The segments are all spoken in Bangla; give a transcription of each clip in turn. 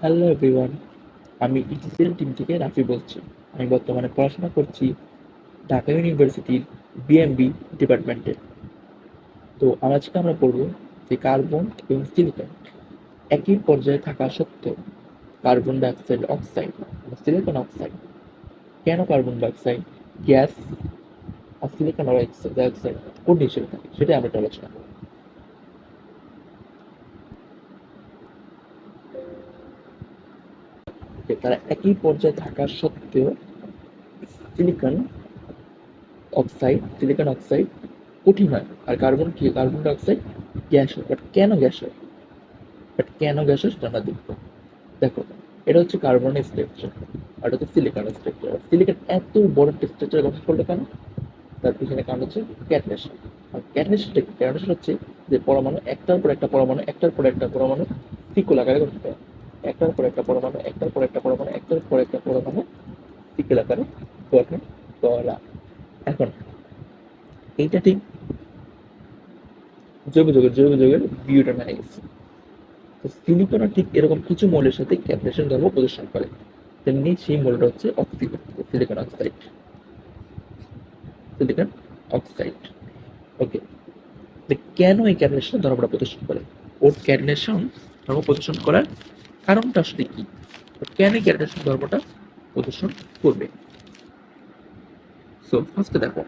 হ্যালো এভরিওয়ান আমি ইটিসিএল টিম থেকে রাফি বলছি। আমি বর্তমানে পড়াশোনা করছি ঢাকা ইউনিভার্সিটির বিএমবি ডিপার্টমেন্টে তো আজকে আমরা পড়ব যে কার্বন এবং সিলিকন একই পর্যায়ে থাকা সত্ত্বেও carbon dioxide oxide silicon oxide কেন কার্বন ডাইঅক্সাইড গ্যাস আর সিলিকন ডাইঅক্সাইড কোন হিসেবে থাকে সেটাই আমরা আলোচনা করব যে তারা একই পর্যায়ে থাকা সত্ত্বেও সিলিকন অক্সাইড সিলিকন অক্সাইড কঠিন হয় আর কার্বন কি? কার্বন ডাইঅক্সাইড গ্যাস হয়। বাট কেন গ্যাস হয়? বাট কেন গ্যাস হয় সেটা আমরা দেখো, এটা হচ্ছে কার্বনের স্ট্রাকচার আর হচ্ছে সিলিকনের স্ট্রাকচার সিলিকন এত বড় স্ট্রাকচার গঠন করল কেন? তার পিছনে কারণ হচ্ছে ক্যাটনেশন আর ক্যাটনেশনটা কি? ক্যাটনেশন হচ্ছে যে পরমাণু একটার পর একটা পরমাণু, একটার পর একটা পরমাণু সিকুল আকারে গঠন করে একটার পর একটা পরমাণু, একটার পর একটা পরমাণু, একটার পর একটা পরমাণু সিকেল আকারে গঠন করা এখন, এইটা ঠিক জৈব যৌগের জৈব যৌগের বিউটানাইজ তো ঠিক এরকম কিছু মৌলের সাথে ক্যাপনেশন ধর্ম প্রদর্শন করে। তেমনি সেই মৌলটা হচ্ছে oxygen silicon oxide. Silicon oxide. Okay কেন এই ক্যাপনেশন ধর্মটা প্রদর্শন করে? ওর ক্যাডনেশন ধর্ম প্রদর্শন করার কারণটা আসলে কি? কেন ক্যাডনেশন ধর্মটা প্রদর্শন করবে? সো ফার্স্টে দেখো।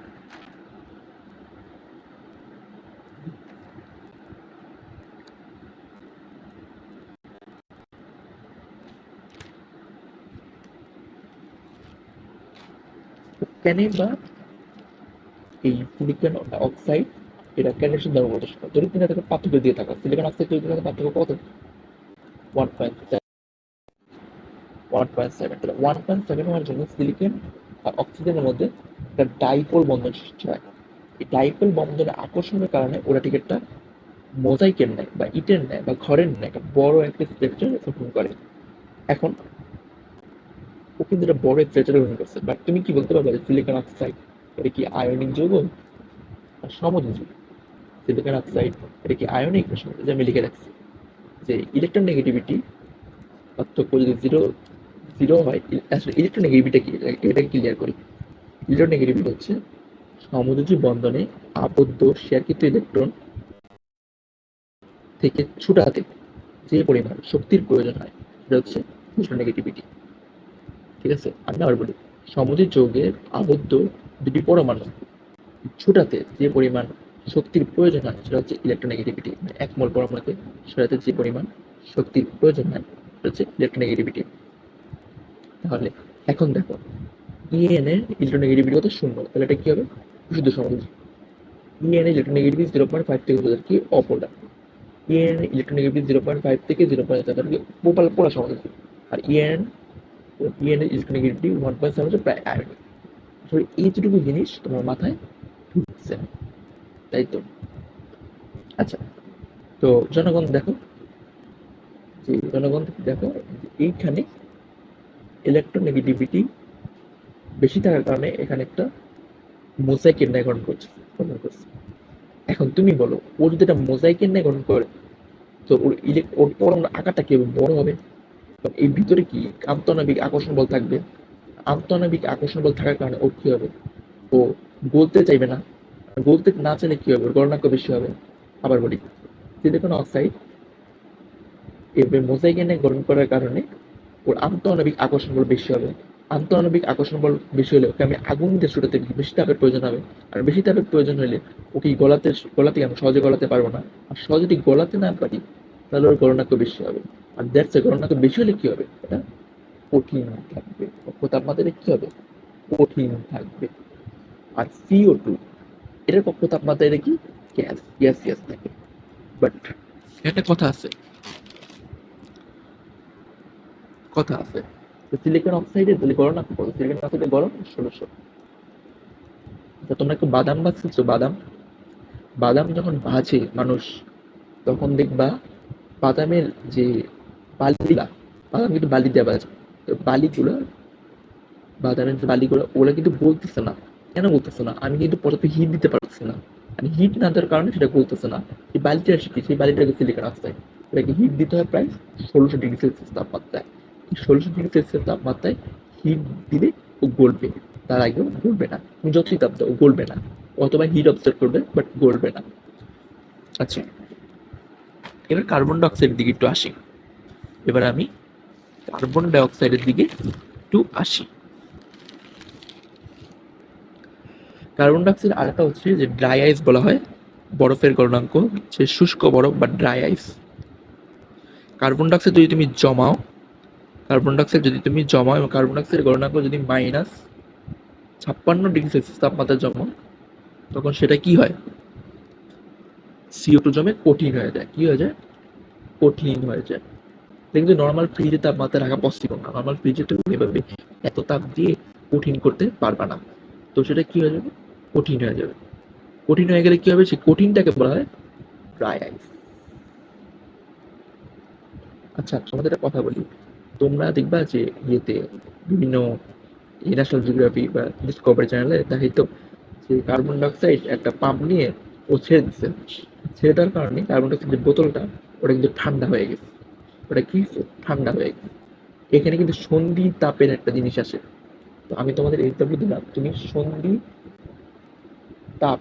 কেন বা এই সিলিকন অক্সাইড এটা ক্যালসিয়াম দ্বারা প্রদর্শন করে? যদি তুমি তাকে পার্থক্য দিয়ে থাকো সিলিকন অক্সাইড তৈরি পার্থক্য কত? One point one point seven one point seven হওয়ার জন্য সিলিকন আর অক্সিজেনের মধ্যে একটা ডাইপোল বন্ধন সৃষ্টি হয়। এই ডাইপোল বন্ধনের আকর্ষণের কারণে ওরা একটা মোজাইকের নেয় বা ইটের নেয় বা ঘরের নেয় একটা বড় একটা স্ট্রাকচার গঠন করে। এখন ও কিন্তু একটা বড় স্ট্রাকচার গঠন করছে বাট তুমি কি বলতে পারবে সিলিকন অক্সাইড এটা কি আয়নিক যৌগ সমযোজী? সিলিকন অক্সাইড এটা কি আয়নিক আমি লিখে রাখছি। যে ইলেকট্রন নেগেটিভিটি পার্থক্য যদি জিরো জিরো হয়, আসলে ইলেকট্রন নেগেটিভিটা কি? এটা ক্লিয়ার করি। ইলেকট্রন নেগেটিভিটি হচ্ছে সমযোজী বন্ধনে আবদ্ধ শেয়ারকৃত ইলেকট্রন থেকে ছুটাতে যে পরিমাণ শক্তির প্রয়োজন হয়, সেটা হচ্ছে ইলেকট্রন নেগেটিভিটি ঠিক আছে? আমি আবার বলি, সমযোজী যৌগের আবদ্ধ দুটি পরমাণু ছোটাতে যে পরিমাণ শক্তির প্রয়োজন হয়, সেটা হচ্ছে ইলেকট্রোনেগেটিভিটি মানে এক মোল পরমাণুতে সরাতে যে পরিমাণ শক্তির প্রয়োজন হয়, সেটা হচ্ছে ইলেকট্রোনেগেটিভিটি তাহলে এখন দেখো ইএন এর ইলেকট্রোনেগেটিভিটি কত? শূন্য। তাহলে এটা কি হবে? বিশুদ্ধ সমাজ ইএন এর ইলেকট্রোনেগেটিভিটি জিরো পয়েন্ট ফাইভ থেকে বোঝার কি? Apolar EN electronegativity zero point five থেকে জিরো পয়েন্ট সেভেন কি পোপাল পোলা সমাজ আর ইএন ইএন এর ইলেকট্রোনেগেটিভিটি ওয়ান পয়েন্ট সেভেন প্রায় আসলে এই যেটুকু জিনিস তোমার মাথায় ঢুকছে। তাই তো? আচ্ছা তো জনগণ দেখো, যে জনগণ দেখো এইখানে ইলেকট্রোনেগেটিভিটি বেশি থাকার কারণে এখানে একটা মোজাইকের ন্যায় গঠন করছে করছে। এখন তুমি বলো, ও যদি একটা মোজাইকের ন্যায় গঠন করে, তো ওর ইলেক ওর পরমাণু আকারটা কি বড় হবে? এই ভিতরে কি আন্তঃনাবিক আকর্ষণ বল থাকবে? আন্তঃনাবিক আকর্ষণ বল থাকার কারণে ওর কি হবে? ও গলতে চাইবে না গলতে না চাইলে কি হবে? গণনাঙ্ক বেশি হবে। আবার বলি সিলিকন অক্সাইড এবার মোজাইক এনে গ্রহণ করার কারণে ওর আন্তঃনাবিক আকর্ষণ বল বেশি হবে। আন্তঃনাবিক আকর্ষণ বল বেশি হলে ওকে আমি আগুন দিয়ে ছুটাতে বেশি তাপের প্রয়োজন হবে। আর বেশি তাপের প্রয়োজন হলে ওকে গলাতে গলাতে আমি সহজে গলাতে পারব না। আর সহজে যদি গলাতে না পারি, তাহলে ওর গণনাঙ্ক বেশি হবে। আর দ্যাটস এ গণনাঙ্ক বেশি হলে কি হবে? এটা কঠিন থাকবে। কক্ষ তাপমাত্রায় কি হবে? কঠিন থাকবে। আর সিও টু এটার কক্ষ তাপমাত্রায় এটা কি গ্যাস গ্যাস গ্যাস থাকে বাট একটা কথা আছে। কথা আছে। সিলিকন অক্সাইডের তাহলে গরম না কত সিলিকন অক্সাইডের গরম ষোলোশো তো তোমরা একটু বাদাম ভাজছো বাদাম? বাদাম যখন ভাজে মানুষ, তখন দেখবা বাদামের যে বালিগুলা, বাদাম কিন্তু বালি দেওয়া তো বালিগুলো, বাদামের যে বালিগুলো ওরা কিন্তু বলতেছে না। কেন বলতেছে না? আমি কিন্তু পর্যাপ্ত হিট দিতে পারছি না। আমি হিট না দেওয়ার কারণে সেটা বলতেছে না। এই বালিটা কি? সেই বালিটাকে সিলিকন অক্সাইড এটাকে হিট দিতে হয় প্রায় ষোলোশো ডিগ্রি সেলসিয়াস তাপমাত্রায়। ষোলোশো ডিগ্রি সেলসিয়াস তাপমাত্রায় হিট দিলে ও গলবে। তার আগেও গলবে না। তুমি যতই তাপ দাও গলবে না। অথবা হিট অবজার্ভ করবে বাট গলবে না। আচ্ছা। এবার কার্বন ডাইঅক্সাইডের দিকে একটু আসি। এবার আমি কার্বন ডাইঅক্সাইডের দিকে একটু আসি। কার্বন ডাইঅক্সাইড আরেকটা হচ্ছে যে ড্রাই আইস বলা হয়, বরফের গলনাঙ্ক যে শুষ্ক বরফ বা ড্রাই আইস। কার্বন ডাইঅক্সাইড যদি তুমি জমাও, কার্বন ডাইঅক্সাইড যদি তুমি জমাও এবং কার্বন ডাইঅক্সাইডের গলনাঙ্ক যদি মাইনাস ছাপ্পান্ন ডিগ্রি সেলসিয়াস তাপমাত্রা জমাও, তখন সেটা কি হয়? সিও টু জমে কঠিন হয়ে যায়। কি হয়ে যায়? কঠিন হয়ে যায়। কিন্তু নর্মাল ফ্রিজে তাপমাত্রা রাখা পসিবল না। নর্মাল ফ্রিজে তুমি এভাবে এত তাপ দিয়ে কঠিন করতে পারবা না। তো সেটা কি হয়ে যাবে? কঠিন হয়ে যাবে। কঠিন হয়ে গেলে কি হবে? সেই কঠিনটাকে বলা হয় ড্রাই আইস আচ্ছা তোমাদের একটা কথা বলি। তোমরা দেখবা যে ইয়েতে বিভিন্ন ন্যাশনাল জিওগ্রাফি বা ডিসকভারি চ্যানেলে দেখাইতো যে কার্বন ডাইঅক্সাইড একটা পাম্প নিয়ে ও ছেড়ে দিচ্ছে ছেড়ে দেওয়ার কারণে কার্বন ডাইঅক্সাইডের বোতলটা, ওটা কিন্তু ঠান্ডা হয়ে গেছে। ওটা কি? ঠান্ডা হয়ে গেছে। এখানে কিন্তু সন্ধি তাপের একটা জিনিস আসে। তো আমি তোমাদের এই এক্সাম্পল দিলাম। তুমি সন্ধি তাপ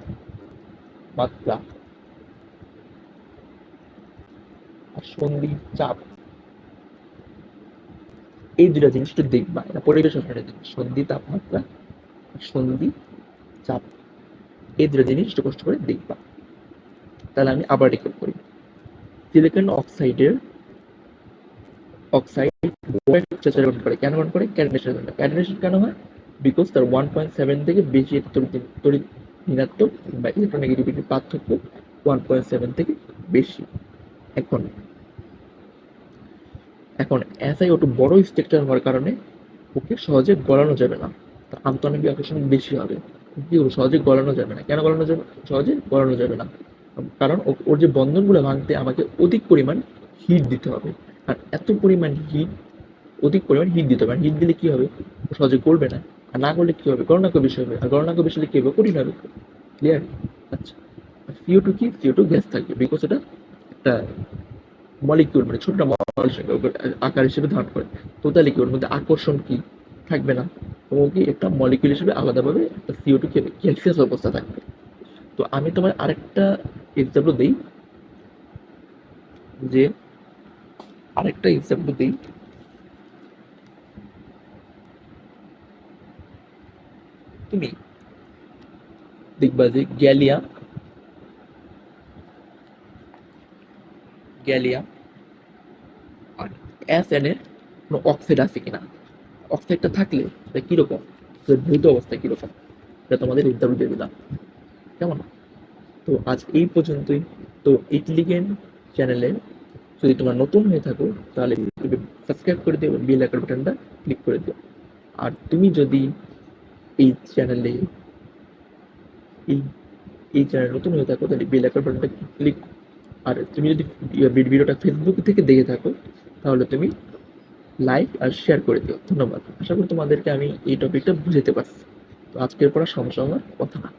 মাত্রা আর সন্ধি চাপ। এই দুটা জিনিস একটু দেখবা, এটা সন্ধি তাপমাত্রা আর সন্ধি চাপ। এই দুটো জিনিস একটু কষ্ট করে দেখবা। তাহলে আমি আবার রেকর্ড করি। সিলিকন অক্সাইডের অক্সাইড করে? কেন গঠন করে? ক্যাডনেশন কেন হয়? বিকজ তার ওয়ান পয়েন্ট সেভেন থেকে বেশি তড়িৎ ঋণাত্মক বা ইলেকট্রোনেগেটিভিটির পার্থক্য ওয়ান পয়েন্ট সেভেন থেকে বেশি। এখন এখন এসআই ওটু বড় স্ট্রাকচার হওয়ার কারণে ওকে সহজে গলানো যাবে না। তার আন্তঃনবিক আকর্ষণ বেশি হবে। কি করব? সহজে গলানো যাবে না। কেন গলানো যাবে? সহজে গলানো যাবে না। কারণ ওর যে বন্ধনগুলো ভাঙতে আমাকে অধিক পরিমাণ হিট দিতে হবে। আর এত পরিমাণ হিট অধিক পরিমাণ হিট দিতে হবে। হিট দিলে কী হবে? সহজে গলবে না। আর না করলে কী হবে? গণনাঙ্ক বিষয় হবে। আর বেশি হলে কি হবে? কঠিন হবে। ক্লিয়ার আচ্ছা। সিও টু কি? সিও টু গ্যাস থাকবে বিকজ এটা একটা মলিকিউল মানে ছোট মলিকিউল আকার হিসেবে ধারণ করে। তো তাহলে কি? ওর মধ্যে আকর্ষণ কি? থাকবে না। ও কি একটা মলিকিউল হিসেবে আলাদাভাবে একটা সিও টু গ্যাসিয়াস অবস্থা থাকবে। তো আমি তোমার আরেকটা এক্সাম্পল দিই। যে আরেকটা এক্সাম্পল দিই। তুমি দেখবা যে গ্যালিয়া। গ্যালিয়া। আর এন এর কোনো অক্সাইড আছে কিনা? অক্সাইডটা থাকলে সেটা কীরকম? ভৌত অবস্থা কীরকম? এটা তোমাদের ইন্টারভিউ দিয়ে দিলাম। কেমন? তো আজ এই পর্যন্তই। তো ইটলিগেন চ্যানেলে যদি তোমরা নতুন হয়ে থাকো, তাহলে সাবস্ক্রাইব করে দিও বেল আইকন বাটনটা ক্লিক করে দিও। আর তুমি যদি এই চ্যানেলে এই এই চ্যানেল নতুন হয়ে থাকো, তাহলে বেল আইকন বাটনটা ক্লিক আর তুমি যদি ভিডিওটা ফেসবুক থেকে দেখে থাকো, তাহলে তুমি লাইক আর শেয়ার করে দিও। ধন্যবাদ। আশা করি তোমাদেরকে আমি এই টপিকটা বুঝাতে পারছি। তো আজকের পর সমস্যা হওয়ার কথা না।